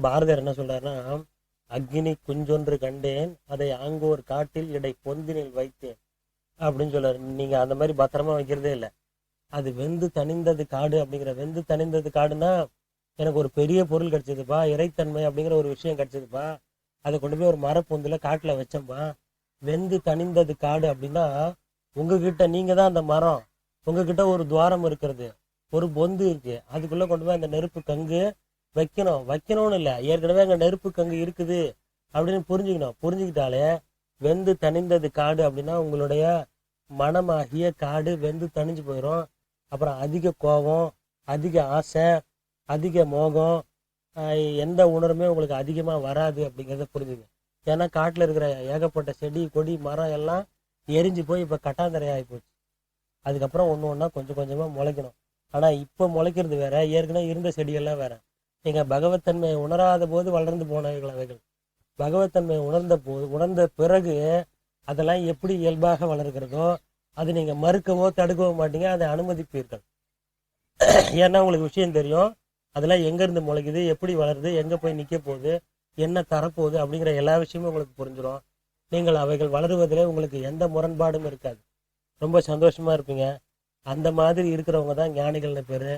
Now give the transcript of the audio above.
பாரதியார் என்ன சொல்றாருன்னா அக்னி குஞ்சொன்று கண்டேன் அதை ஆங்கோர் காட்டில் இடை பொந்தினில் வைத்தேன். அப்படின்னு சொல்றாரு. நீங்க அந்த மாதிரி பத்திரமா வைக்கிறதே இல்லை. அது வெந்து தணிந்தது காடு அப்படிங்கிற வெந்து தணிந்தது காடுனா எனக்கு ஒரு பெரிய பொருள் கிடைச்சதுப்பா இறைத்தன்மை அப்படிங்கிற ஒரு விஷயம் கிடைச்சதுப்பா. அதை கொண்டு போய் ஒரு மரப்பொந்தில் காட்டில் வச்சோம்ப்பா வெந்து தணிந்தது காடு அப்படின்னா உங்ககிட்ட நீங்க தான் அந்த மரம். உங்ககிட்ட ஒரு துவாரம் இருக்கிறது. ஒரு பொந்து இருக்கு. அதுக்குள்ள கொண்டு போய் அந்த நெருப்பு கங்கு வைக்கணும் வைக்கணும்னு இல்லை. ஏற்கனவே அங்கே நெருப்புக்கு அங்கே இருக்குது அப்படின்னு புரிஞ்சுக்கணும். புரிஞ்சுக்கிட்டாலே வெந்து தணிந்தது காடு அப்படின்னா உங்களுடைய மனமாகிய காடு வெந்து தணிஞ்சு போயிடும் அப்புறம் அதிக கோபம் அதிக ஆசை அதிக மோகம் எந்த உணர்வுமே உங்களுக்கு அதிகமாக வராது அப்படிங்கிறத புரிஞ்சுங்க. ஏன்னா காட்டில் இருக்கிற ஏகப்பட்ட செடி கொடி மரம் எல்லாம் எரிஞ்சு போய் இப்போ கட்டாந்தரை ஆகி போச்சு. அதுக்கப்புறம் ஒன்று ஒன்றா கொஞ்சம் கொஞ்சமாக முளைக்கணும். ஆனால் இப்போ முளைக்கிறது வேற. ஏற்கனவே இருந்த செடியெல்லாம் வேறு. நீங்கள் பகவத்தன்மையை உணராத போது வளர்ந்து போனவைகள் அவைகள். பகவத்தன்மையை உணர்ந்த போது உணர்ந்த பிறகு அதெல்லாம் எப்படி இயல்பாக வளர்கிறதோ அது நீங்கள் மறுக்கவோ தடுக்கவோ மாட்டீங்க அதை அனுமதிப்பீர்கள். ஏன்னா உங்களுக்கு விஷயம் தெரியும் அதெல்லாம் எங்கேருந்து முளைக்குது எப்படி வளருது எங்கே போய் நிற்க போகுது என்ன தரப்போகுது அப்படிங்கிற எல்லா விஷயமும் உங்களுக்கு புரிஞ்சிடும் நீங்கள் அவைகள் வளருவதிலே உங்களுக்கு எந்த முரண்பாடும் இருக்காது. ரொம்ப சந்தோஷமாக இருப்பீங்க. அந்த மாதிரி இருக்கிறவங்க தான் ஞானிகள்னு பேர்.